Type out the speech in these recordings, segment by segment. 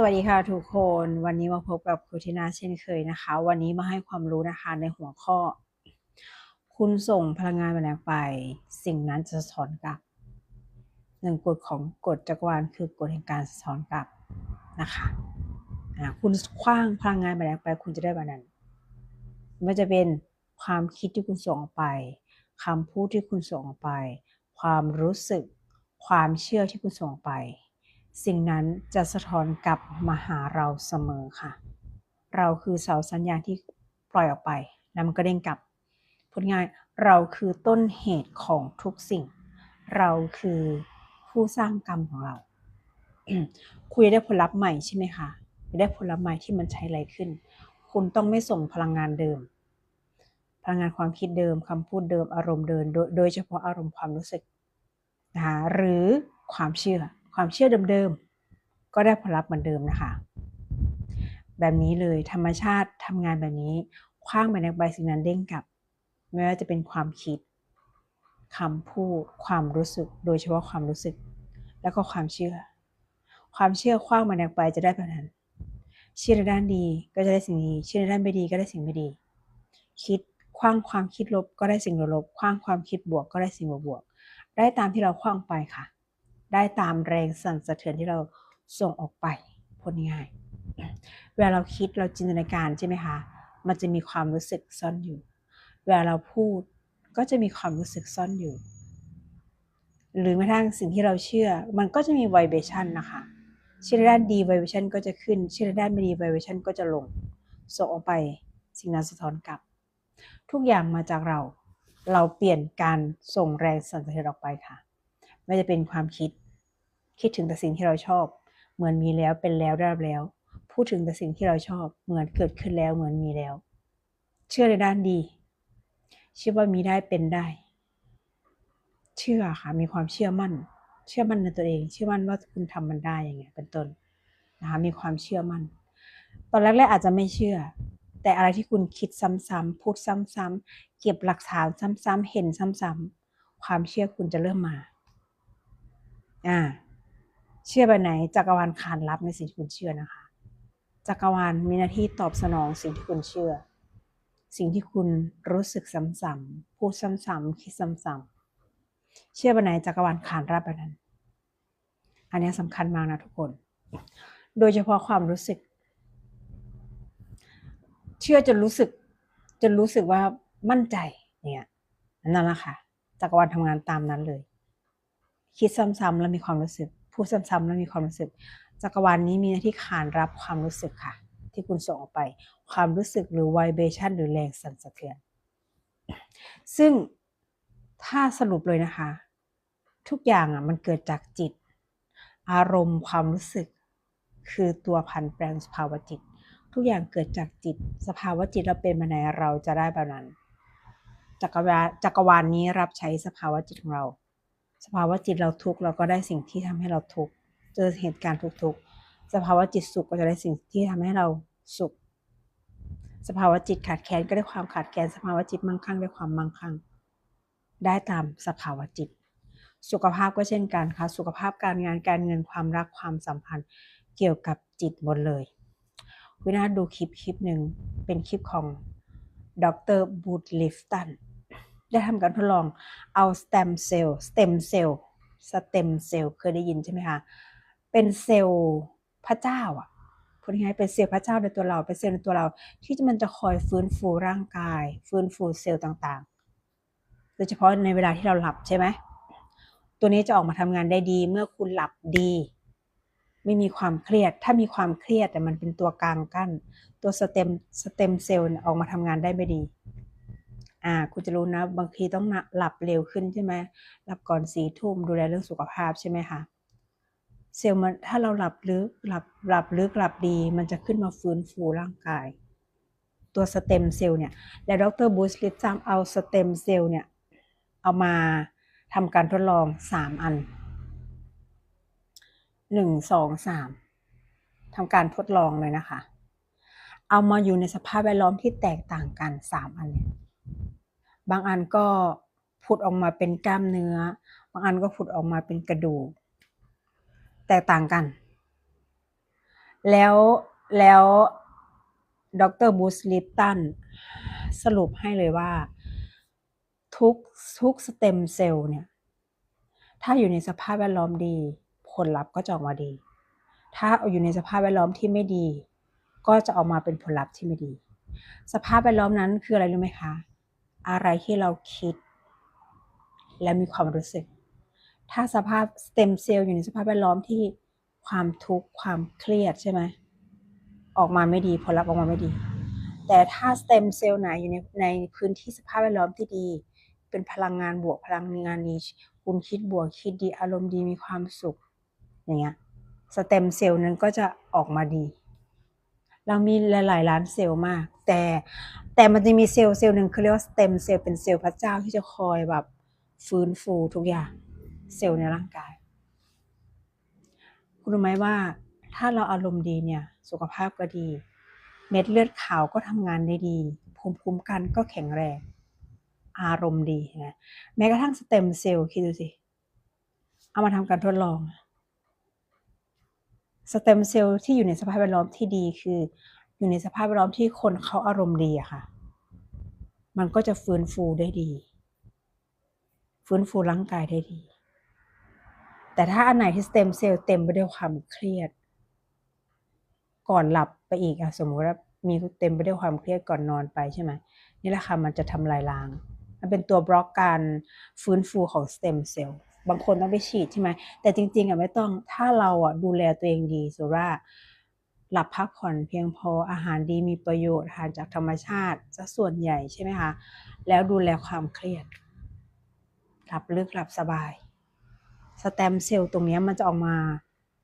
สวัสดีค่ะทุกคนวันนี้มาพบกับครูทินาเช่นเคยนะคะ วันนี้มาให้ความรู้นะคะในหัวข้อ คุณส่งพลังงานไปไหนไป สิ่งนั้นจะสะท้อนกลับหนึ่งกฎของกฎจักรวาลคือกฎแห่งการสะท้อนกลับนะคะคุณคว้างพลังงานไปไหนไป คุณจะได้แบบนั้นไม่ว่าจะเป็นความคิดที่คุณส่งออกไปคำพูดที่คุณส่งออกไป ความรู้สึก ความเชื่อที่คุณส่งออกไป สิ่งนั้นจะสะท้อนกลับมาหาเราเสมอค่ะ เราคือเสาสัญญาณที่ปล่อยออกไปแล้วมันก็เด้งกลับพูดง่ายเราคือต้นเหตุของทุกสิ่ง เราคือผู้สร้างกรรมของเรา คุยได้ผลลัพธ์ใหม่ใช่ไหมคะได้ผลลัพธ์ใหม่ที่มันใช้อะไรขึ้น คุณต้องไม่ส่งพลังงานเดิม พลังงานความคิดเดิมคำพูดเดิมอารมณ์เดิมโดยโดยเฉพาะอารมณ์ความรู้สึกนะคะหรือความเชื่อ ความเชื่อเดิมๆ ก็ได้ผลลัพธ์เหมือนเดิมนะคะ แบบนี้เลยธรรมชาติทำงานแบบนี้คว้างไปในใบสิ่งนั้นเด้งกลับ ไม่ว่าจะเป็นความคิดคำพูดความรู้สึก โดยเฉพาะความรู้สึก แล้วก็ความเชื่อ ความเชื่อคว้างมาในไปจะได้แบบนั้น เชื่อในด้านดีก็จะได้สิ่งดี เชื่อในด้านไม่ดีก็ได้สิ่งไม่ดี คิดคว้างความคิดลบก็ได้สิ่งลบ คว้างความคิดบวกก็ได้สิ่งบวก ได้ตามที่เราคว้างไปค่ะ ได้ตามแรงสั่นสะเทือนที่เราส่งออกไปพูดง่ายเวลาเราคิดเราจินตนาการใช่ไหมคะ มันจะมีความรู้สึกซ่อนอยู่ เวลาเราพูดก็จะมีความรู้สึกซ่อนอยู่ หรือแม้กระทั่งสิ่งที่เราเชื่อ มันก็จะมีไวเบชันนะคะเชื่อด้านดีไวเบชันก็จะขึ้นเชื่อด้านไม่ดีไวเบชันก็จะลงส่งออกไปสิ่งนั้นสะท้อนกลับ ทุกอย่างมาจากเรา เราเปลี่ยนการส่งแรงสั่นสะเทือนออกไปค่ะ ไม่จะเป็นความคิด คิดถึงแต่สิ่งที่เราชอบ เหมือนมีแล้วเป็นแล้วได้แล้ว พูดถึงแต่สิ่งที่เราชอบ เหมือนเกิดขึ้นแล้วเหมือนมีแล้ว เชื่อในด้านดีเชื่อว่ามีได้เป็นได้ เชื่อค่ะมีความเชื่อมั่น เชื่อมั่นในตัวเอง เชื่อมั่นว่าคุณทำมันได้อย่างเงี้ยเป็นต้นนะคะมีความเชื่อมั่น ตอนแรกๆอาจจะไม่เชื่อ แต่อะไรที่คุณคิดซ้ำๆพูดซ้ำๆเก็บหลักฐานซ้ำๆเห็นซ้ำๆความเชื่อคุณจะเริ่มมา อ่าเชื่อแบบไหนจักรวาลขานรับในสิ่งที่คุณเชื่อนะคะ จักรวาลมีหน้าที่ตอบสนองสิ่งที่คุณเชื่อ สิ่งที่คุณรู้สึกซ้ำๆพูดซ้ำๆคิดซ้ำๆเชื่อแบบไหนจักรวาลขานรับแบบนั้น อันนี้สำคัญมากนะทุกคน โดยเฉพาะความรู้สึก เชื่อจนรู้สึก จนรู้สึกว่ามั่นใจเนี่ยนั่นแหละค่ะจักรวาลทำงานตามนั้นเลย คิดซ้ำๆแล้วมีความรู้สึก พูดซ้ำๆแล้วมีความรู้สึก จักรวาลนี้มีหน้าที่ขานรับความรู้สึกค่ะ ที่คุณส่งออกไป ความรู้สึกหรือ vibration หรือแรงสั่นสะเทือน ซึ่งถ้าสรุปเลยนะคะ ทุกอย่างอะมันเกิดจากจิต อารมณ์ความรู้สึก คือตัวพันแปลงสภาวะจิต ทุกอย่างเกิดจากจิต สภาวะจิตเราเป็นมาไหนเราจะได้แบบนั้นจักรวาลจักรวาลนี้รับใช้สภาวะจิตของเรา สภาวะจิตเราทุกข์เราก็ได้สิ่งที่ทำให้เราทุกข์เจอเหตุการณ์ทุกๆสภาวะจิตสุขก็จะได้สิ่งที่ทำให้เราสุข สภาวะจิตขาดแคลนก็ได้ความขาดแคลนสภาวะจิตมั่งคั่งได้ความมั่งคั่ง ได้ตามสภาวะจิต สุขภาพก็เช่นกันค่ะ สุขภาพการงานการเงินความรักความสัมพันธ์เกี่ยวกับจิตหมดเลยวินาดูคลิปคลิปหนึ่งเป็นคลิปของดรบูดลิฟตัน ได้ทำการทดลองเอาสเต็มเซลล์สเต็มเซลล์สเต็มเซลล์เคยได้ยินใช่ไหมคะเป็นเซลล์พระเจ้าอะพูดง่ายเป็นเซลล์พระเจ้าในตัวเราเป็นเซลล์ในตัวเรา ที่มันจะคอยฟื้นฟูร่างกาย ฟื้นฟูเซลล์ต่างๆ โดยเฉพาะในเวลาที่เราหลับใช่ไหมตัวนี้จะออกมาทำงานได้ดี เมื่อคุณหลับดี ไม่มีความเครียด ถ้ามีความเครียดแต่มันเป็นตัวกลางกั้น ตัวสเต็มสเต็มเซลล์ออกมาทำงานได้ไม่ดี อ่าคุณจะรู้นะ บางทีต้องหลับเร็วขึ้นใช่ไหมหลับก่อนสี่ทุ่มดูแลเรื่องสุขภาพใช่ไหมคะเซลล์มันถ้าเราหลับลึกหลับหลับลึกหลับดี มันจะขึ้นมาฟื้นฟูร่างกาย ตัวสเต็มเซลล์เนี่ย และดรบูสลิปซัมเอาสเต็มเซลล์เนี่ย เอามาทำการทดลองสามอันหนึ่งสองสามทำการทดลองเลยนะคะ เอามาอยู่ในสภาพแวดล้อมที่แตกต่างกันสามอันเนี่ย บางอันก็ผุดออกมาเป็นกล้ามเนื้อ บางอันก็ผุดออกมาเป็นกระดูก แตกต่างกัน แล้วแล้วดรบูสลิปตันสรุปให้เลยว่า ทุกทุกสเต็มเซลล์เนี่ย ถ้าอยู่ในสภาพแวดล้อมดี ผลลัพธ์ก็จะออกมาดี ถ้าอยู่ในสภาพแวดล้อมที่ไม่ดี ก็จะออกมาเป็นผลลัพธ์ที่ไม่ดี สภาพแวดล้อมนั้นคืออะไรรู้ไหมคะ อะไรที่เราคิด และมีความรู้สึก ถ้าสภาพสเต็มเซลล์อยู่ในสภาพแวดล้อมที่ความทุกข์ความเครียดใช่ไหมออกมาไม่ดีผลลัพธ์ออกมาไม่ดี แต่ถ้าสเต็มเซลล์ไหนอยู่ในในพื้นที่สภาพแวดล้อมที่ดี เป็นพลังงานบวกพลังงานดีคุณคิดบวกคิดดีอารมณ์ดีมีความสุขอย่างเงี้ยสเต็มเซลล์นั้นก็จะออกมาดี เรามีหลายๆล้านเซลล์มาก แต่ แต่มันจะมีเซลล์เซลล์หนึ่งเขาเรียกว่าสเต็มเซลล์เป็นเซลล์พระเจ้าที่จะคอยแบบฟื้นฟูทุกอย่างเซลล์ในร่างกาย คุณรู้ไหมว่าถ้าเราอารมณ์ดีเนี่ยสุขภาพก็ดี เม็ดเลือดขาวก็ทำงานได้ดี ภูมิคุ้มกันก็แข็งแรง อารมณ์ดีนะแม้กระทั่งสเต็มเซลล์คิดดูสิ เอามาทำการทดลอง สเต็มเซลล์ที่อยู่ในสภาพแวดล้อมที่ดีคือ อยู่ในสภาพแวดล้อมที่คนเขาอารมณ์ดีอะค่ะ มันก็จะฟื้นฟูได้ดี ฟื้นฟูร่างกายได้ดี แต่ถ้าอันไหนที่สเต็มเซลล์เต็มไปด้วยความเครียด ก่อนหลับไปอีกอะสมมุติว่ามีเต็มไปด้วยความเครียดก่อนนอนไปใช่ไหมนี่แหละค่ะมันจะทำลายล้าง มันเป็นตัวบล็อกการฟื้นฟูของสเต็มเซลล์บางคนต้องไปฉีดใช่ไหมแต่จริงๆอะไม่ต้องถ้าเราอะดูแลตัวเองดีสุว่า หลับพักผ่อนเพียงพออาหารดีมีประโยชน์ทานจากธรรมชาติซะส่วนใหญ่ใช่ไหมคะแล้วดูแลความเครียด หลับลึกหลับสบายสเต็มเซลล์ตรงนี้มันจะออกมา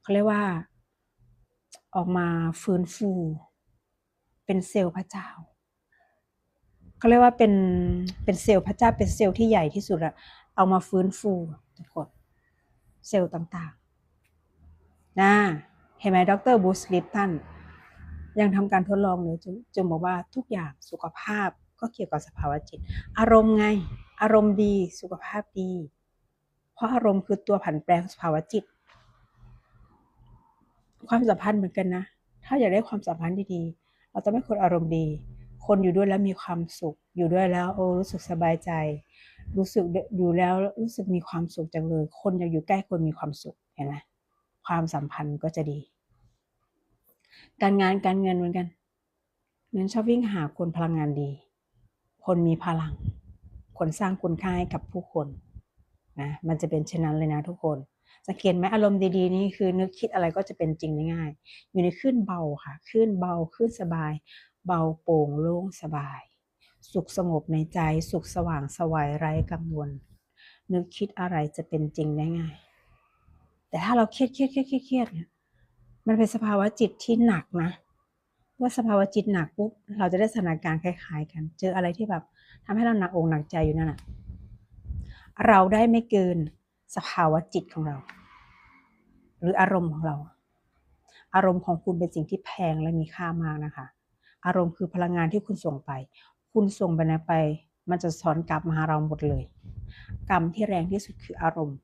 เขาเรียกว่า ออกมาฟื้นฟู เป็นเซลล์พระเจ้าเขาเรียกว่าเป็นเป็นเซลล์พระเจ้าเป็นเซลล์ที่ใหญ่ที่สุดอะเอามาฟื้นฟูทุกคนเซลล์ต่างๆนะ ห็นไหมดรบูสลิปตันยังทำการทดลองเลยจึงบอกว่าทุกอย่างสุขภาพก็เกี่ยวกับสภาวะจิต อารมณ์ไง อารมณ์ดีสุขภาพดี เพราะอารมณ์คือตัวผันแปรของสภาวะจิต ความสัมพันธ์เหมือนกันนะ ถ้าอยากได้ความสัมพันธ์ดีๆ เราต้องเป็นคนอารมณ์ดี คนอยู่ด้วยแล้วมีความสุข อยู่ด้วยแล้วโอ้รู้สึกสบายใจ รู้สึกอยู่แล้วรู้สึกมีความสุขจังเลย คนอยากอยู่ใกล้คนมีความสุขเห็นไหมความสัมพันธ์ก็จะดี การงานการเงินเหมือนกันเงินชอบวิ่งหาคนพลังงานดี คนมีพลัง คนสร้างคุณค่าให้กับผู้คนนะมันจะเป็นเช่นนั้นเลยนะทุกคน สังเกตไหมอารมณ์ดีๆ นี่คือนึกคิดอะไรก็จะเป็นจริงได้ง่าย อยู่ในคลื่นเบาค่ะคลื่นเบาคลื่นสบาย เบาโปร่งโล่งสบาย สุขสงบในใจสุขสว่างสวัยไร้กังวล นึกคิดอะไรจะเป็นจริงได้ง่าย แต่ถ้าเราเครียดเครียดเครียดเครียดเนี่ย มันเป็นสภาวะจิตที่หนักนะเมื่อสภาวะจิตหนักปุ๊บเราจะได้สถานการณ์คล้าย ๆ กัน เจออะไรที่แบบทำให้เราหนักอกหนักใจอยู่นั่นแหะเราได้ไม่เกินสภาวะจิตของเรา หรืออารมณ์ของเรา อารมณ์ของคุณเป็นสิ่งที่แพงและมีค่ามากนะคะ อารมณ์คือพลังงานที่คุณส่งไป คุณส่งไปไหนไป มันจะสอนกลับมาหาเราหมดเลย กรรมที่แรงที่สุดคืออารมณ์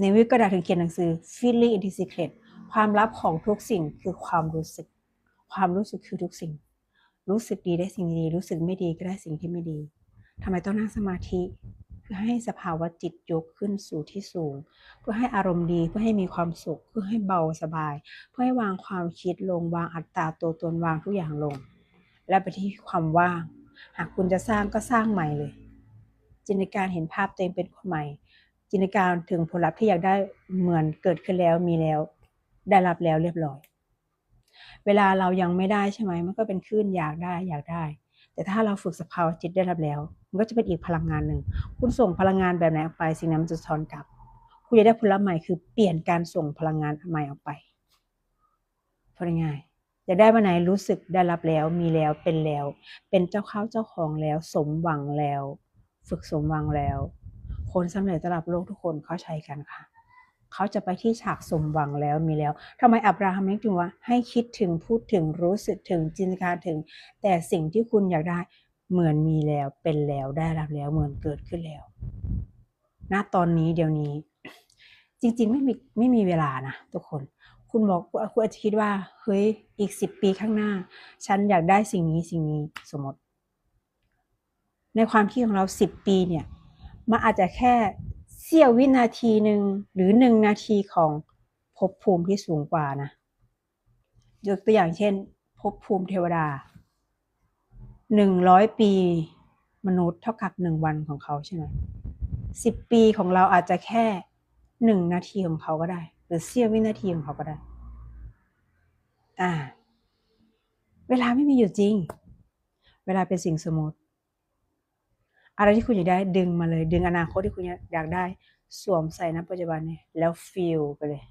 ในวิกระดาษถึงเขียนหนังสือ Feeling in the Secret ความลับของทุกสิ่งคือความรู้สึก ความรู้สึกคือทุกสิ่ง รู้สึกดีได้สิ่งดี รู้สึกไม่ดีก็ได้สิ่งที่ไม่ดีทำไมต้องนั่งสมาธิเพื่อให้สภาวะจิตยกขึ้นสู่ที่สูง เพื่อให้อารมณ์ดีเพื่อให้มีความสุข เพื่อให้เบาสบาย เพื่อให้วางความคิดลงวางอัตตาตัวตนวางทุกอย่างลง และไปที่ความว่าง หากคุณจะสร้างก็สร้างใหม่เลย จินตนาการเห็นภาพตัวเองเป็นคนใหม่ จินตนาการถึงผลลัพธ์ที่อยากได้เหมือนเกิดขึ้นแล้วมีแล้ว ได้รับแล้วเรียบร้อย เวลาเรายังไม่ได้ใช่ไหมมันก็เป็นคลื่นอยากได้อยากได้ แต่ถ้าเราฝึกสภาวะจิตได้รับแล้ว มันก็จะเป็นอีกพลังงานหนึ่ง คุณส่งพลังงานแบบไหนออกไป สิ่งนั้นมันจะซ้อนกลับ คุณจะได้ผลลัพธ์ใหม่คือเปลี่ยนการส่งพลังงานใหม่ออกไปพูดง่ายจะได้มาไหนรู้สึกได้รับแล้วมีแล้วเป็นแล้ว เป็นเจ้าเข้าเจ้าของแล้ว สมหวังแล้ว ฝึกสมหวังแล้ว คนสำเร็จระดับโลกทุกคนเขาใช้กันค่ะ เขาจะไปที่ฉากสมหวังแล้วมีแล้วทำไมอับราฮัมถึงว่า ให้คิดถึงพูดถึงรู้สึกถึงจินตนาการถึง แต่สิ่งที่คุณอยากได้เหมือนมีแล้วเป็นแล้วได้รับแล้วเหมือนเกิดขึ้นแล้ว ณตอนนี้เดี๋ยวนี้ จริง ๆ ไม่มีไม่มีเวลานะทุกคน คุณบอกคุณอาจจะคิดว่าเฮ้ยอีกสิบปีข้างหน้า ฉันอยากได้สิ่งนี้สิ่งนี้สมมติ ในความคิดของเราสิบปีเนี่ย มันอาจจะแค่เสี้ยววินาทีหนึ่งหรือหนึ่งนาทีของภพภูมิที่สูงกว่านะยกตัวอย่างเช่นภพภูมิเทวดาหนึ่งร้อยปีมนุษย์เท่ากับหนึ่งวันของเขาใช่ไหมสิบปีของเราอาจจะแค่หนึ่งนาทีของเขาก็ได้ หรือเสี้ยววินาทีของเขาก็ได้ อ่า เวลาไม่มีอยู่จริง เวลาเป็นสิ่งสมมติ อะไรที่คุณอยากได้ดึงมาเลย ดึงอนาคตที่คุณอยากได้ สวมใส่ณปัจจุบันเนี่ยแล้วฟีลไปเลย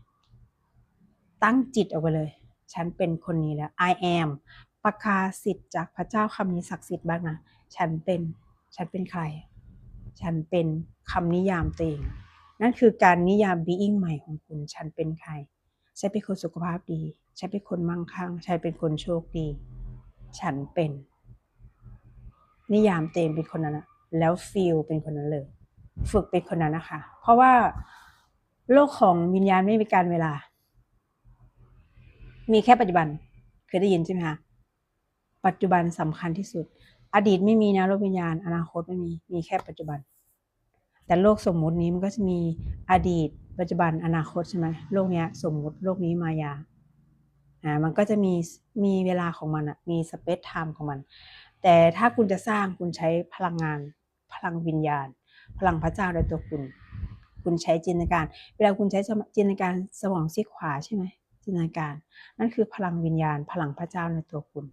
ตั้งจิตออกไปเลย ฉันเป็นคนนี้แล้ว I am ประกาศสิทธิ์จากพระเจ้าคำนี้ศักดิ์สิทธิ์บ้างนะฉันเป็นฉันเป็นใคร ฉันเป็นคำนิยามตัวเองนั่นคือการนิยาม being ใหม่ของคุณ ฉันเป็นใครฉันเป็นคนสุขภาพดี ฉันเป็นคนมั่งคั่ง ฉันเป็นคนโชคดี ฉันเป็น นิยามเต็มเป็นคนนั้น แล้วฟีลเป็นคนนั้นเลย ฝึกเป็นคนนั้นนะคะ เพราะว่าโลกของวิญญาณไม่มีการเวลา มีแค่ปัจจุบันเคยได้ยินใช่ไหมคะปัจจุบันสำคัญที่สุด อดีตไม่มีนะโลกวิญญาณ อนาคตไม่มีมีแค่ปัจจุบัน แต่โลกสมมุตินี้มันก็จะมีอดีต ปัจจุบันอนาคตใช่ไหมโลกนี้สมมุติโลกนี้มายาอ่ามันก็จะมีมีเวลาของมันอะมีสเปซไทม์ของมัน แต่ถ้าคุณจะสร้างคุณใช้พลังงาน พลังวิญญาณ พลังพระเจ้าในตัวคุณ คุณใช้จินตนาการ เวลาคุณใช้จินตนาการสมองซีขวาใช่ไหมจินตนาการ นั่นคือพลังวิญญาณ พลังพระเจ้าในตัวคุณ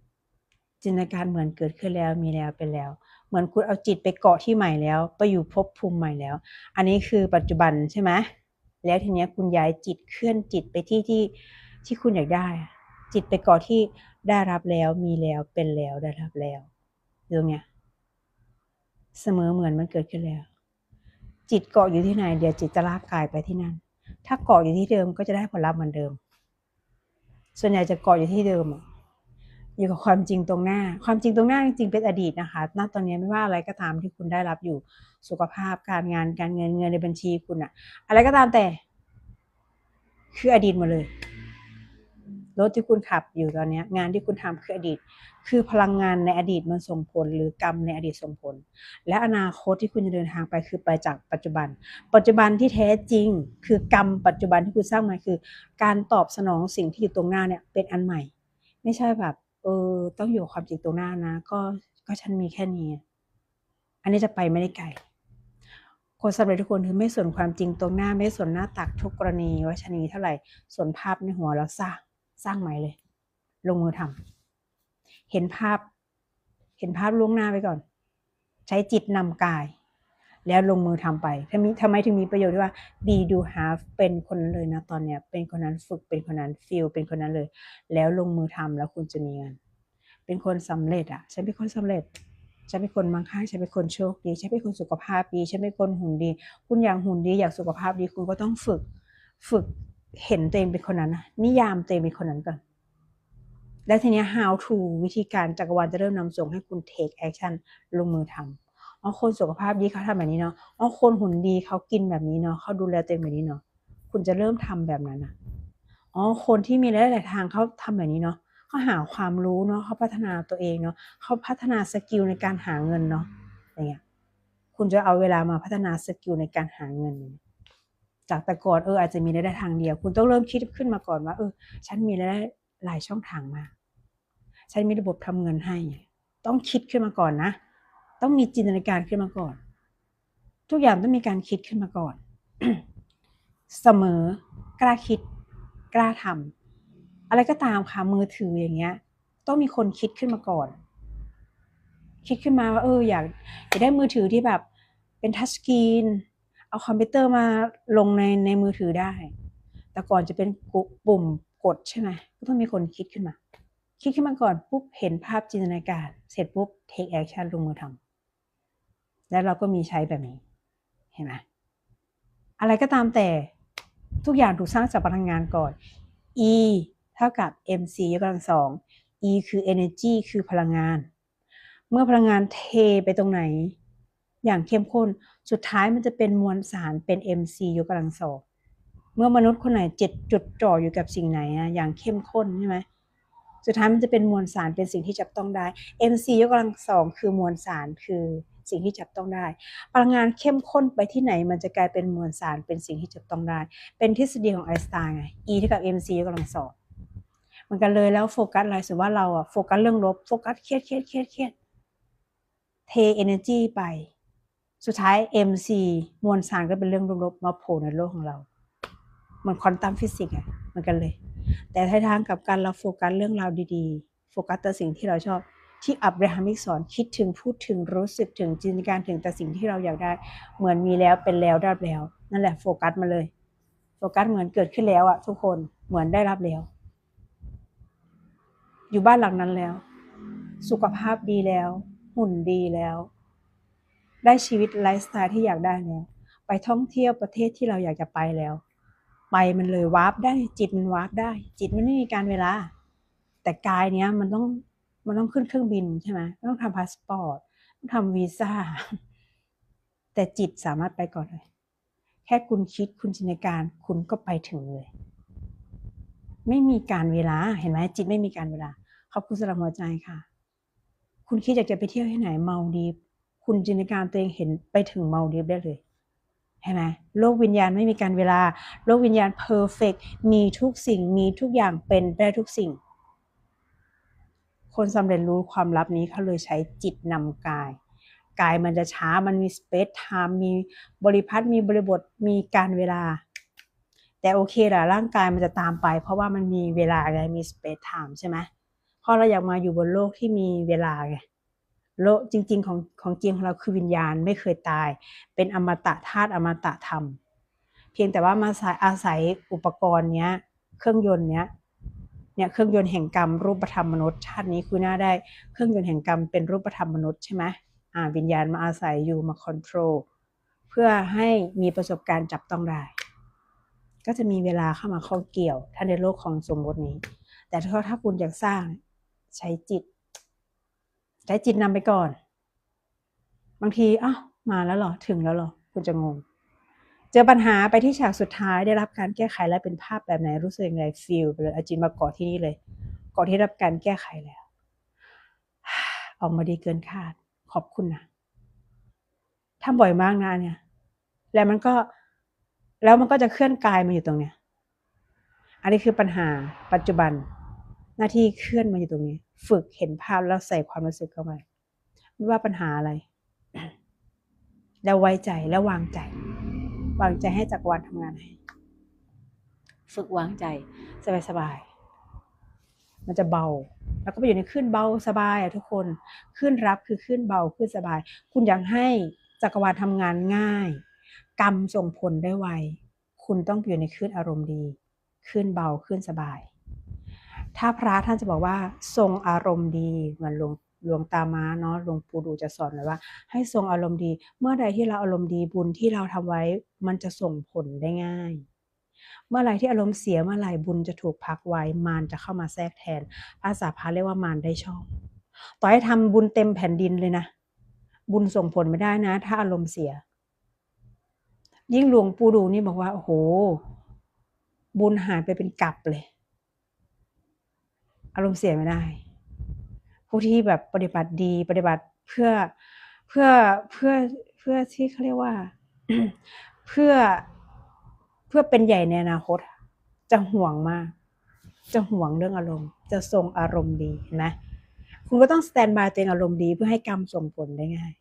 จินตนาการเหมือนเกิดขึ้นแล้วมีแล้วเป็นแล้ว เหมือนคุณเอาจิตไปเกาะที่ใหม่แล้ว ไปอยู่ภพภูมิใหม่แล้ว อันนี้คือปัจจุบันใช่ไหมแล้วทีนี้คุณย้ายจิตเคลื่อนจิตไปที่ที่ที่คุณอยากได้ จิตไปเกาะที่ได้รับแล้วมีแล้วเป็นแล้วได้รับแล้ว เรื่องเนี้ยเสมอเหมือนมันเกิดขึ้นแล้ว จิตเกาะอยู่ที่ไหน เดี๋ยวจิตจะลากกายไปที่นั่น ถ้าเกาะอยู่ที่เดิมก็จะได้ผลลัพธ์เหมือนเดิม ส่วนใหญ่จะเกาะอยู่ที่เดิมอะอยู่กับความจริงตรงหน้า ความจริงตรงหน้าจริงๆเป็นอดีตนะคะ ณ ตอนนี้ไม่ว่าอะไรก็ตามที่คุณได้รับอยู่ สุขภาพ การงาน การเงิน เงินในบัญชีคุณอะอะไรก็ตามแต่ คืออดีตหมดเลย รถที่คุณขับอยู่ตอนนี้งานที่คุณทำคืออดีต คือพลังงานในอดีตมันส่งผล หรือกรรมในอดีตส่งผล และอนาคตที่คุณจะเดินทางไปคือไปจากปัจจุบัน ปัจจุบันที่แท้จริง คือกรรมปัจจุบันที่คุณสร้างมาคือ การตอบสนองสิ่งที่อยู่ตรงหน้าเนี่ยเป็นอันใหม่ ไม่ใช่แบบเออต้องอยู่ความจริงตรงหน้านะ ก็ก็ฉันมีแค่นี้ อันนี้จะไปไม่ได้ไกลคนสำเร็จทุกคนคือไม่สนความจริงตรงหน้าไม่สนหน้าตักทุกกรณีว่าชนีเท่าไหร่ส่วนภาพในหัวเราสร้าง สร้างใหม่เลย ลงมือทำเห็นภาพ เห็นภาพล่วงหน้าไปก่อน ใช้จิตนำกาย แล้วลงมือทำไปถ้ามีทำไมถึงมีประโยชน์ด้วยว่า ดีดู have เป็นคนนั้นเลยนะตอนเนี้ย เป็นคนนั้นฝึกเป็นคนนั้น feel เป็นคนนั้นเลย แล้วลงมือทำแล้วคุณจะมีเงินเป็นคนสำเร็จอะฉันเป็นคนสำเร็จฉันเป็นคนมั่งคั่งฉันเป็นคนโชคดีฉันเป็นคนสุขภาพดีฉันเป็นคนหุ่นดี คุณอยากหุ่นดีอยากสุขภาพดีคุณก็ต้องฝึก ฝึก เห็นตัวเองเป็นคนนั้นนะนิยามตัวเองเป็นคนนั้นก่อน แล้วทีนี้ how to วิธีการจักรวาลจะเริ่มนำส่งให้คุณ take action ลงมือทำอ๋อคนสุขภาพดีเขาทำแบบนี้เนาะอ๋อคนหุ่นดีเขากินแบบนี้เนาะเขาดูแลตัวเองแบบนี้เนาะคุณจะเริ่มทำแบบนั้นอะอ๋อคนที่มีหลายๆทางเขาทำแบบนี้เนาะเขาหาความรู้เนาะเขาพัฒนาตัวเองเนาะเขาพัฒนาสกิลในการหาเงินเนาะอย่างเงี้ยคุณจะเอาเวลามาพัฒนาสกิลในการหาเงิน จากแต่ก่อนเอออาจจะมีรายได้ทางเดียว คุณต้องเริ่มคิดขึ้นมาก่อนว่าเออ ฉันมีได้หลายช่องทางมา ฉันมีระบบทำเงินให้ ต้องคิดขึ้นมาก่อนนะ ต้องมีจินตนาการขึ้นมาก่อน ทุกอย่างต้องมีการคิดขึ้นมาก่อน เสมอกล้าคิด กล้าทำอะไรก็ตามค่ะมือถืออย่างเงี้ย ต้องมีคนคิดขึ้นมาก่อน คิดขึ้นมาว่าเอออยากอยากได้มือถือที่แบบ เป็นทัชสกรีน เอาคอมพิวเตอร์มาลงในในมือถือได้ แต่ก่อนจะเป็นปุ่มกดใช่ไหมก็ต้องมีคนคิดขึ้นมา คิดขึ้นมาก่อนปุ๊บเห็นภาพจินตนาการ เสร็จปุ๊บ take action ลงมือทำแล้วเราก็มีใช้แบบนี้ เห็นไหมอะไรก็ตามแต่ทุกอย่างถูกสร้างจากพลังงานก่อน E เท่ากับ mc ยกกำลังสอง E คือ energy คือพลังงาน เมื่อพลังงานเทไปตรงไหน อย่างเข้มข้น สุดท้ายมันจะเป็นมวลสารเป็น mc ยกกำลังสองเมื่อมนุษย์คนไหนจิตจุดจ่ออยู่กับสิ่งไหนอะอย่างเข้มข้นใช่ไหมสุดท้ายมันจะเป็นมวลสารเป็นสิ่งที่จับต้องได้ MC ยกกำลังสองคือมวลสารคือสิ่งที่จับต้องได้ พลังงานเข้มข้นไปที่ไหนมันจะกลายเป็นมวลสารเป็นสิ่งที่จับต้องได้ เป็นทฤษฎีของไอน์สไตน์ไง E เท่ากับ MC ยกกำลังสองเหมันกันเลยแล้วโฟกัสอะไรสมมติว่าเราอะโฟกัสเรื่องลบโฟกัสเครียดเครียดเครียดเครียดเท energy ไป สุดท้าย MC มวลสารก็เป็นเรื่องลบๆมาโผล่ในโลกของเรา มันควอนตัมฟิสิกส์อะเหมันกันเลย แต่ท้ายทางกับการเราโฟกัสเรื่องราวดีๆ โฟกัสแต่สิ่งที่เราชอบที่อับราฮัมิกสอนคิดถึงพูดถึงรู้สึกถึงจินตนาการถึงแต่สิ่งที่เราอยากได้ เหมือนมีแล้วเป็นแล้วได้แล้ว นั่นแหละโฟกัสมาเลยโฟกัสเหมือนเกิดขึ้นแล้วอะทุกคนเหมือนได้รับแล้ว อยู่บ้านหลังนั้นแล้ว สุขภาพดีแล้ว หุ่นดีแล้ว ได้ชีวิตไลฟ์สไตล์ที่อยากได้แล้ว ไปท่องเที่ยวประเทศที่เราอยากจะไปแล้ว ไปมันเลยวาร์ปได้จิตมันวาร์ปได้ จิตมันไม่มีการเวลา แต่กายเนี้ยมันต้องมันต้องขึ้นเครื่องบินใช่ไหมต้องทำพาสปอร์ตต้องทำวีซ่าแต่จิตสามารถไปก่อนเลย แค่คุณคิดคุณจินตนาการคุณก็ไปถึงเลย ไม่มีการเวลาเห็นไหมจิตไม่มีการเวลาขอบคุณสำหรับหัวใจค่ะ คุณคิดอยากจะไปเที่ยวที่ไหนเมาดีฟ คุณจินตนาการตัวเองเห็นไปถึงเมาดีฟได้เลยเห็นไหมโลกวิญญาณไม่มีการเวลา โลกวิญญาณเพอร์เฟกมีทุกสิ่งมีทุกอย่างเป็นได้ทุกสิ่ง คนสำเร็จรู้ความลับนี้เขาเลยใช้จิตนำกาย กายมันจะช้ามันมีสเปซไทม์มีบริพัตรมีบริบทมีการเวลา แต่โอเคละร่างกายมันจะตามไป เพราะว่ามันมีเวลาไงมีสเปซไทม์ใช่ไหมเพราะเราอยากมาอยู่บนโลกที่มีเวลาไง โลกจริง ๆ ของของจริงของเราคือวิญญาณไม่เคยตาย เป็นอมตะธาตุอมตะธรรม เพียงแต่ว่ามาอาศัยอุปกรณ์เนี้ย เครื่องยนต์เนี้ยเนี่ยเครื่องยนต์แห่งกรรมรูปธรรมมนุษย์ชาตินี้คุณน่าได้เครื่องยนต์แห่งกรรมเป็นรูปธรรมมนุษย์ใช่ไหมอ่าวิญญาณมาอาศัยอยู่มาคอนโทรลเพื่อให้มีประสบการณ์จับต้องได้ ก็จะมีเวลาเข้ามาข้องเกี่ยวถ้านในโลกของสมมตินี้ แต่ถ้าถ้าคุณอยากสร้างใช้จิต ใช้จิตนำไปก่อน บางทีอ้าวมาแล้วเหรอ ถึงแล้วเหรอ คุณจะงง เจอปัญหาไปที่ฉากสุดท้ายได้รับการแก้ไขและเป็นภาพแบบไหนรู้สึกยังไงฟีลไปเลยอาจินมาเกาะที่นี่เลยเกาะที่รับการแก้ไขแล้ว ออกมาดีเกินคาด ขอบคุณนะทำบ่อยมากนะเนี่ย แล้วมันก็แล้วมันก็จะเคลื่อนกายมาอยู่ตรงเนี้ย อันนี้คือปัญหาปัจจุบัน หน้าที่เคลื่อนมาอยู่ตรงนี้ ฝึกเห็นภาพแล้วใส่ความรู้สึกเข้าไปไม่ว่าปัญหาอะไร แล้วไว้ใจแล้ววางใจ วางใจให้จักรวาลทำงานให้ฝึกวางใจสบายๆมันจะเบา แล้วก็ไปอยู่ในขึ้นเบาสบายอะทุกคนขึ้นรับคือขึ้นเบาขึ้นสบาย คุณอยากให้จักรวาลทำงานง่าย กรรมส่งผลได้ไวคุณต้องอยู่ในขึ้นอารมณ์ดีขึ้นเบาขึ้นสบาย ถ้าพระท่านจะบอกว่าทรงอารมณ์ดีเหมือนหลวงหลวงตามาเนาะหลวงปู่ดูจะสอนเลยว่า ให้ทรงอารมณ์ดี เมื่อใดที่เราอารมณ์ดีบุญที่เราทำไว้ มันจะส่งผลได้ง่าย เมื่อไรที่อารมณ์เสียเมื่อไรบุญจะถูกพักไว้มารจะเข้ามาแทรกแทนภาษาพาเรียกว่ามารได้ชอบต่อให้ทำบุญเต็มแผ่นดินเลยนะ บุญส่งผลไม่ได้นะ ถ้าอารมณ์เสีย ยิ่งหลวงปู่ดูนี่บอกว่าโอ้โห บุญหายไปเป็นกลับเลย อารมณ์เสียไม่ได้ ผู้ที่แบบปฏิบัติดีปฏิบัติเพื่อเพื่อเพื่อเพื่อที่เขาเรียกว่า เพื่อเพื่อเป็นใหญ่ในอนาคต จะห่วงมาก จะห่วงเรื่องอารมณ์ จะทรงอารมณ์ดีเห็นไหมคุณก็ต้องสแตนบายตัวเองอารมณ์ดีเพื่อให้กรรมส่งผลได้ง่าย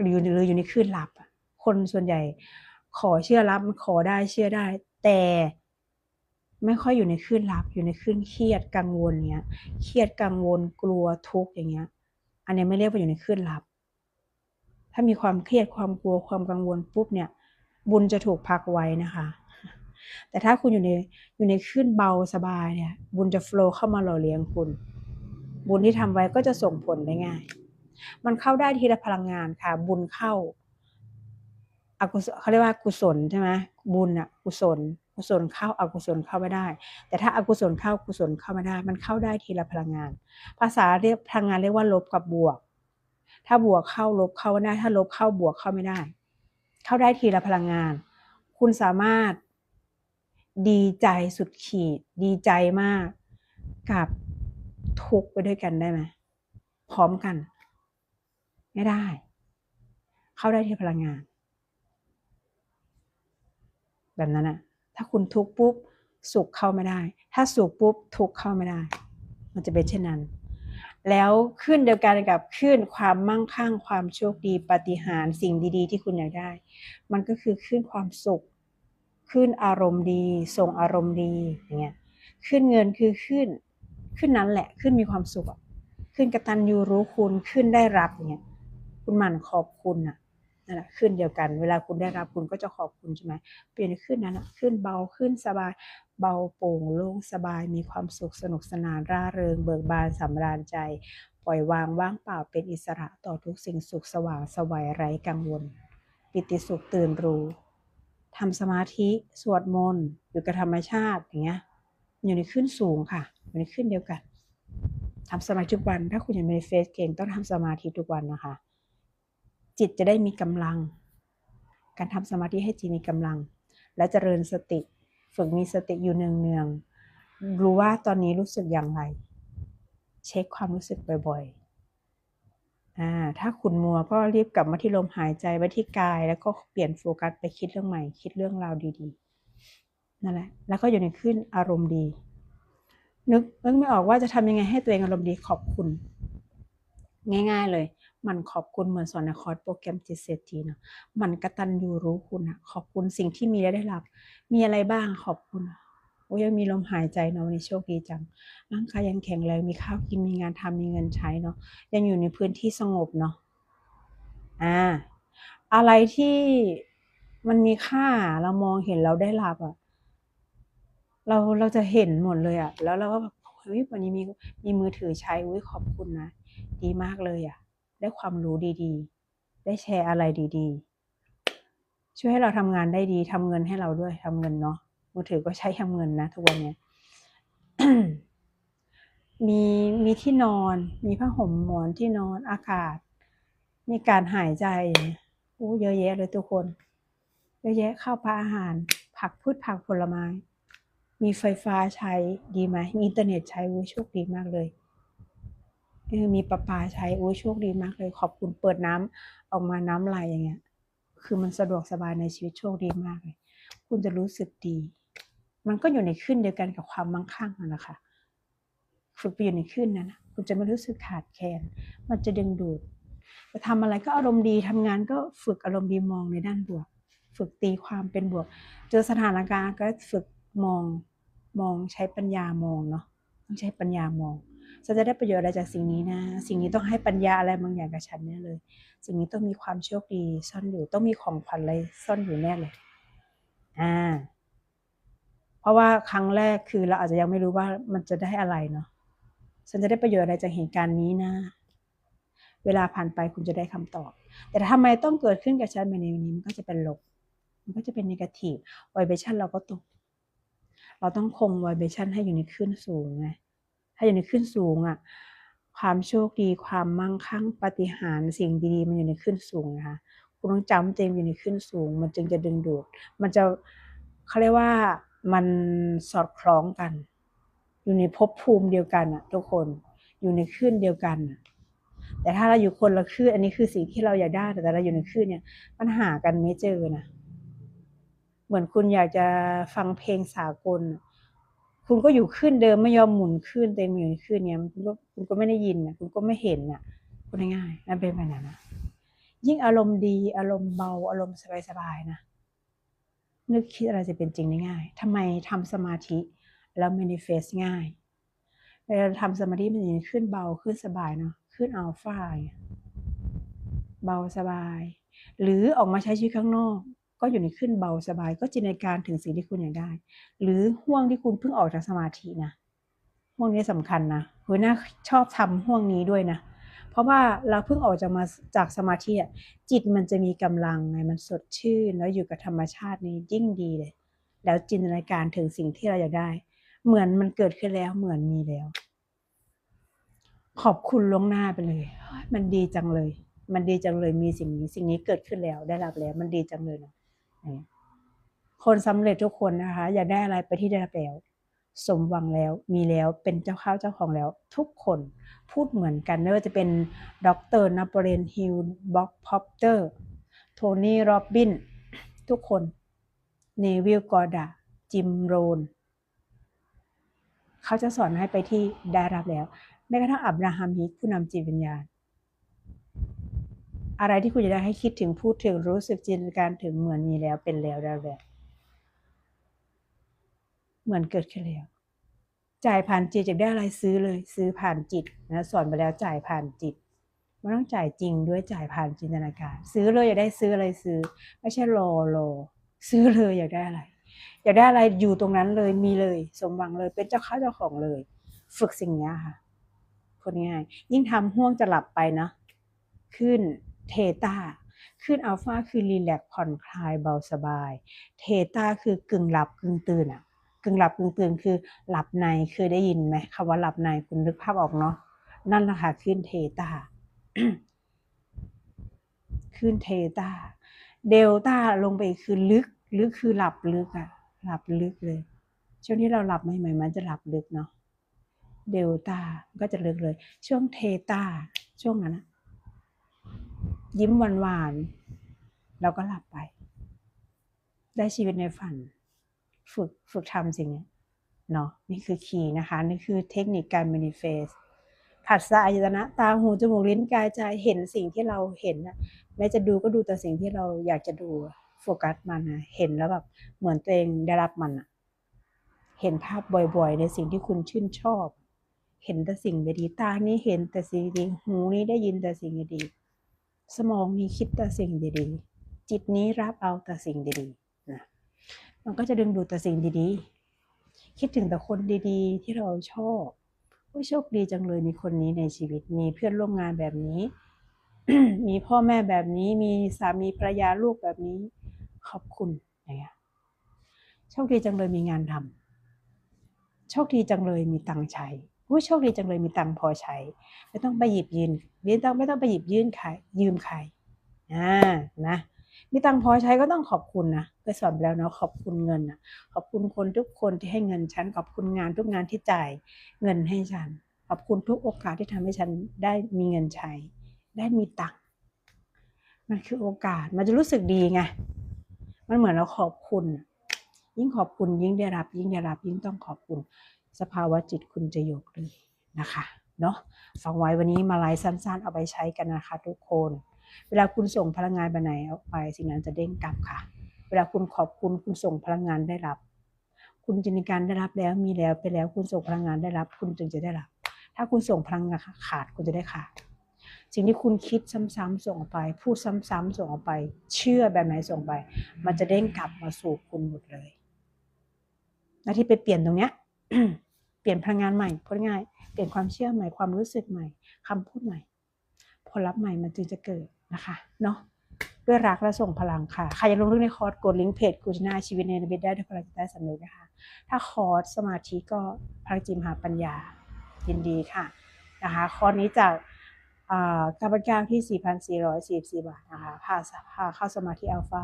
หรือหรืออยู่ในคลื่นลับคนส่วนใหญ่ ขอเชื่อรับขอได้เชื่อได้ แต่ ไม่ค่อยอยู่ในคลื่นลับอยู่ในคลื่นเครียดกังวลเนี้ยเครียดกังวลกลัวทุกข์อย่างเงี้ย อันนี้ไม่เรียกว่าอยู่ในคลื่นลับ ถ้ามีความเครียดความกลัวความกังวลปุ๊บเนี่ย บุญจะถูกพักไว้นะคะ แต่ถ้าคุณอยู่ในอยู่ในคลื่นเบาสบายเนี่ย บุญจะโฟล์เข้ามาหล่อเลี้ยงคุณ บุญที่ทำไว้ก็จะส่งผลได้ง่าย มันเข้าได้ทีละพลังงานค่ะ บุญเข้าอกุศลเขาเรียกว่ากุศลใช่ไหมบุญอะกุศล กุศลเข้าอากุศลเข้าไม่ได้ แต่ถ้าอากุศลเข้ากุศลเข้าไม่ได้ มันเข้าได้ทีละพลังงาน ภาษาเรียกพลังงานเรียกว่าลบกับบวก ถ้าบวกเข้าลบเข้าไม่ได้ ถ้าลบเข้าบวกเข้าไม่ได้ เข้าได้ทีละพลังงาน คุณสามารถดีใจสุดขีด ดีใจมากกับทุกไปด้วยกันได้ไหมพร้อมกัน ไม่ได้ เข้าได้ที่พลังงาน แบบนั้นอะ ถ้าคุณทุกข์ปุ๊บสุขเข้าไม่ได้ ถ้าสุขปุ๊บทุกข์เข้าไม่ได้ มันจะเป็นเช่นนั้น แล้วขึ้นเดียวกันกับขึ้นความมั่งคั่งความโชคดีปฏิหารสิ่งดี ๆ ที่คุณอยากได้ มันก็คือขึ้นความสุข ขึ้นอารมณ์ดีส่งอารมณ์ดีอย่างเงี้ยขึ้นเงินคือขึ้นขึ้นนั้นแหละขึ้นมีความสุขขึ้นกระตัญญูรู้คุณขึ้นได้รับอย่างเงี้ยคุณหมั่นขอบคุณอะ นั่นแหละขึ้นเดียวกัน เวลาคุณได้รับคุณก็จะขอบคุณใช่ไหมเปลี่ยนขึ้นนั้นขึ้นเบาขึ้นสบาย เบาโปร่งโล่งสบายมีความสุขสนุกสนานร่าเริง เบิกบานสำราญใจ ปล่อยวางว่างเปล่าเป็นอิสระต่อทุกสิ่งสุขสว่างสวัยไร้กังวล ปิติสุขตื่นรู้ทำสมาธิสวดมนต์อยู่กับธรรมชาติอย่างเงี้ยอยู่ในขึ้นสูงค่ะอยู่ในขึ้นเดียวกันทำสมาธิทุกวัน ถ้าคุณยังไม่ได้เฟซเก่งต้องทำสมาธิทุกวันนะคะ จิตจะได้มีกำลัง การทำสมาธิให้จิตมีกำลัง และเจริญสติ ฝึกมีสติอยู่เนืองๆรู้ว่าตอนนี้รู้สึกอย่างไร เช็คความรู้สึกบ่อยๆอ่าถ้าคุณมัวก็รีบกลับมาที่ลมหายใจไว้ที่กาย แล้วก็เปลี่ยนโฟกัสไปคิดเรื่องใหม่ คิดเรื่องราวดีๆนั่นแหละแล้วก็อยู่ในขึ้นอารมณ์ดีนึกนึกไม่ออกว่าจะทำยังไงให้ตัวเองอารมณ์ดีขอบคุณ ง่าย ๆเลย มันขอบคุณเหมือนสอนในคอร์สโปรแกรมจิตเศรษฐีเนาะมันกระตัญญูรู้คุณอะขอบคุณสิ่งที่มีและได้รับ มีอะไรบ้างขอบคุณอะโอ้ยังมีลมหายใจเนาะวันนี้โชคดีจังร่างกายยังแข็งแรงมีข้าวกินมีงานทำมีเงินใช้เนาะยังอยู่ในพื้นที่สงบเนาะอ่าอะไรที่มันมีค่าเรามองเห็นเราได้รับอะเราเราจะเห็นหมดเลยอะแล้วเราก็แบบเฮ้ยวันนี้มีมีมือถือใช้อุ้ยขอบคุณนะ ดีมากเลยอะ ได้ความรู้ดีๆ ได้แชร์อะไรดีๆ ช่วยให้เราทำงานได้ดีทำเงินให้เราด้วยทำเงินเนาะมือถือก็ใช้ทำเงินนะทุกวันเนี้ยมีมีที่นอน มีผ้าห่มหมอนที่นอนอากาศ มีการหายใจโอ้เยอะแยะเลยทุกคน เยอะแยะข้าวปลาอาหาร ผักพืชผักผลไม้ มีไฟฟ้าใช้ดีไหมมีอินเทอร์เน็ตใช้โอ้โชคดีมากเลย เออมีประปาใช้โอ้ยโชคดีมากเลย ขอบคุณเปิดน้ำออกมาน้ำไหลอย่างเงี้ย คือมันสะดวกสบายในชีวิตโชคดีมากเลย คุณจะรู้สึกดี มันก็อยู่ในขึ้นเดียวกันกับความมั่งคั่งอะนะคะฝึกไปอยู่ในขึ้นนั้นคุณจะไม่รู้สึกขาดแคลนมันจะดึงดูดจะทำอะไรก็อารมณ์ดีทำงานก็ฝึกอารมณ์ดีมองในด้านบวก ฝึกตีความเป็นบวก เจอสถานการณ์ก็ฝึกมองมองใช้ปัญญามองเนาะต้องใช้ปัญญามอง ฉันจะได้ประโยชน์อะไรจากสิ่งนี้นะ สิ่งนี้ต้องให้ปัญญาอะไรบางอย่างกับฉันแน่เลย สิ่งนี้ต้องมีความโชคดีซ่อนอยู่ต้องมีของขวัญอะไรซ่อนอยู่แน่เลยอ่าเพราะว่าครั้งแรกคือเราอาจจะยังไม่รู้ว่ามันจะได้อะไรเนาะฉันจะได้ประโยชน์อะไรจากเหตุการณ์นี้นะ เวลาผ่านไปคุณจะได้คำตอบ แต่ทำไมต้องเกิดขึ้นกับฉันแบบนี้มันก็จะเป็นลบมันก็จะเป็นนกทีฟไวเบชันเราก็ตก เราต้องคงไวเบชันให้อยู่ในขึ้นสูงไง ถ้าอยู่ในขึ้นสูงอะความโชคดีความมั่งคั่งปฏิหารสิ่งดีๆมันอยู่ในขึ้นสูงนะคะคุณต้องจำเจมอยู่ในขึ้นสูง มันจึงจะดึงดูด มันจะเขาเรียกว่ามันสอดคล้องกัน อยู่ในภพภูมิเดียวกันอะทุกคนอยู่ในคลื่นเดียวกันอะแต่ถ้าเราอยู่คนละคลื่นอันนี้คือสิ่งที่เราอยากได้ แต่เราอยู่ในคลื่นเนี่ยปัญหากันไม่เจอนะเหมือนคุณอยากจะฟังเพลงสากล คุณก็อยู่ขึ้นเดิมไม่ยอมหมุนขึ้นเต็มอยู่ขึ้นเนี่ยคุณก็คุณก็ไม่ได้ยินนะคุณก็ไม่เห็นนะคุณง่ายๆนั่นเป็นแบบนั้นนะยิ่งอารมณ์ดีอารมณ์เบาอารมณ์สบายๆนะนึกคิดอะไรจะเป็นจริงได้ง่ายทำไมทำสมาธิแล้ว manifest ง่ายเวลาทำสมาธิมันจะขึ้นเบาขึ้นสบายเนาะขึ้นอัลฟาเบาสบาย หรือออกมาใช้ชีวิตข้างนอก ก็อยู่ในขึ้นเบาสบาย ก็จินตนาการถึงสิ่งที่คุณอยากได้ หรือห่วงที่คุณเพิ่งออกจากสมาธินะห่วงนี้สำคัญนะคุณน่าชอบทำห่วงนี้ด้วยนะ เพราะว่าเราเพิ่งออกจากมาจากสมาธิจิตมันจะมีกำลังไงมันสดชื่น แล้วอยู่กับธรรมชาตินี้ยิ่งดีเลย แล้วจินตนาการถึงสิ่งที่เราอยากได้ เหมือนมันเกิดขึ้นแล้วเหมือนมีแล้วขอบคุณล่วงหน้าไปเลย มันดีจังเลย มันดีจังเลย มีสิ่งนี้ สิ่งนี้เกิดขึ้นแล้ว ได้รับแล้ว มันดีจังเลยนะ คนสำเร็จทุกคนนะคะ อยากได้อะไรไปที่ได้รับแล้ว สมหวังแล้วมีแล้วเป็นเจ้าข้าวเจ้าของแล้ว ทุกคนพูดเหมือนกันไม่ว่าจะเป็นด็อกเตอร์นโปเลียนฮิลบ็อกพอปเตอร์โทนี่โรบบินทุกคนเนวิลกอร์ดาจิมโรนเขาจะสอนให้ไปที่ได้รับแล้วแม้กระทั่งอับราฮัมฮิกผู้นำจิตวิญญาณ อะไรที่คุณจะได้ให้คิดถึงพูดถึงรู้สึกจินตนาการถึงเหมือนมีแล้วเป็นแล้วได้แล้วเหมือนเกิดขึ้นแล้วจ่ายผ่านจิตอยากได้อะไรซื้อเลย ซื้อผ่านจิตนะสอนไปแล้วจ่ายผ่านจิตไม่ต้องจ่ายจริงด้วยจ่ายผ่านจินตนาการ ซื้อเลยอยากได้ซื้ออะไรซื้อ ไม่ใช่รอรอซื้อเลยอยากได้อะไร อยากได้อะไรอยู่ตรงนั้นเลยมีเลย สมหวังเลยเป็นเจ้าข้าเจ้าของเลย ฝึกสิ่งนี้ค่ะพูดง่ายยิ่งทำห่วงจะหลับไปนะ ขึ้น เทตาขึ้นอัลฟาคือรีแลกซ์ผ่อนคลายเบาสบาย เทตาคือกึ่งหลับกึ่งตื่นอะกึ่งหลับกึ่งตื่นคือหลับในเคยได้ยินไหมคำว่าหลับในคุณนึกภาพออกเนาะนั่นแหละค่ะขึ้นเทตาขึ้นเทตาเดลต้าลงไปคือลึกลึกคือหลับลึกอะหลับลึกเลย ช่วงที่เราหลับใหม่ๆมันจะหลับลึกเนาะเดลต้าก็จะลึกเลย ช่วงเทตาช่วงนั้นนะ ยิ้มหวานๆแล้วก็หลับไป ได้ชีวิตในฝัน ฝึกฝึกทำสิ่งนี้เนาะนี่คือคีย์นะคะ นี่คือเทคนิคการ manifest ผัสสะอายตนะตาหูจมูกลิ้นกายใจเห็นสิ่งที่เราเห็นนะแม้จะดูก็ดูแต่สิ่งที่เราอยากจะดูโฟกัสมันนะเห็นแล้วแบบเหมือนตัวเองได้รับมันอะเห็นภาพบ่อยๆ ในสิ่งที่คุณชื่นชอบ เห็นแต่สิ่งดีๆตานี้เห็นแต่สิ่งดีหูนี้ได้ยินแต่สิ่งดีๆ สมองนี้คิดแต่สิ่งดีๆ จิตนี้รับเอาแต่สิ่งดีๆนะมันก็จะดึงดูดแต่สิ่งดีๆ คิดถึงแต่คนดีๆ ที่เราชอบโอ้โชคดีจังเลยมีคนนี้ในชีวิต มีเพื่อนร่วมงานแบบนี้ มีพ่อแม่แบบนี้ มีสามีภรรยาลูกแบบนี้ ขอบคุณอย่างเงี้ยโชคดีจังเลยมีงานทำโชคดีจังเลยมีตังค์ใช้ อุ้ยโชคดีจังเลยมีตังพอใช้ ไม่ต้องไปหยิบยืนไม่ต้องไม่ต้องไปหยิบยืนใครยืมใครอ่านะมีตังพอใช้ก็ต้องขอบคุณนะเคยสอนไปแล้วเนาะขอบคุณเงินนะขอบคุณคนทุกคนที่ให้เงินฉันขอบคุณงานทุกงานที่จ่ายเงินให้ฉัน ขอบคุณทุกโอกาสที่ทำให้ฉันได้มีเงินใช้ ได้มีตังมันคือโอกาสมันจะรู้สึกดีไงมันเหมือนเราขอบคุณ ยิ่งขอบคุณยิ่งได้รับ ยิ่งได้รับยิ่งต้องขอบคุณ สภาวะจิตคุณจะยกเลยนะคะเนาะฟังไว้วันนี้มาไลฟ์สั้นๆ เอาไปใช้กันนะคะทุกคน เวลาคุณส่งพลังงานไปไหนออกไป สิ่งนั้นจะเด้งกลับค่ะ เวลาคุณขอบคุณคุณส่งพลังงานได้รับ คุณจินตนาการได้รับแล้วมีแล้วไปแล้วคุณส่งพลังงานได้รับ คุณจึงจะได้รับ ถ้าคุณส่งพลังงานขาดคุณจะได้ขาดสิ่งที่คุณคิดซ้ำๆส่งออกไป พูดซ้ำๆส่งออกไป เชื่อแบบไหนส่งไป มันจะเด้งกลับมาสู่คุณหมดเลยหน้าที่ไปเปลี่ยนตรงเนี้ย เปลี่ยนพลังงานใหม่พูดง่ายเปลี่ยนความเชื่อใหม่ความรู้สึกใหม่คำพูดใหม่ ผลลัพธ์ใหม่มันจึงจะเกิดนะคะเนาะด้วยรักและส่งพลังค่ะ ใครอยากลงเรื่องในคอร์สกดลิงก์เพจกูชนาชีวิตในระเบียได้ด้วยพลังจิตใต้สำนึกนะคะ ถ้าคอร์สสมาธิก็พลังจิตมหาปัญญายินดีค่ะนะคะคอร์สนี้จากกาบริการที่ 4,444 บาทนะคะพาพาเข้าสมาธิอัลฟา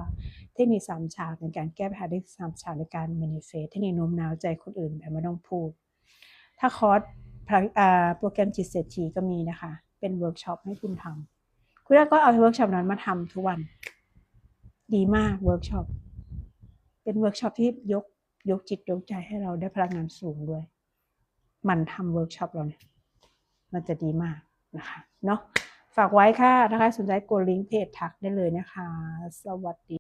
เทคนิคสามฉากในการแก้ปัญหาได้สามฉากในการ manifest เทคนิคโน้มน้าวใจคนอื่นแบบไม่ต้องพูด ถ้าคอร์สโปรแกรมจิตเศรษฐีก็มีนะคะ เป็นเวิร์กช็อปให้คุณทำคุณก็เอาเวิร์กช็อปนั้นมาทำทุกวัน ดีมากเวิร์กช็อปเป็นเวิร์กช็อปที่ยกยกจิตยกใจให้เราได้พลังงานสูงด้วย มันทำเวิร์กช็อปเราเนี่ยมันจะดีมากนะคะเนาะฝากไว้ค่ะถ้าใครสนใจกดลิงก์เพจทักได้เลยนะคะ สวัสดี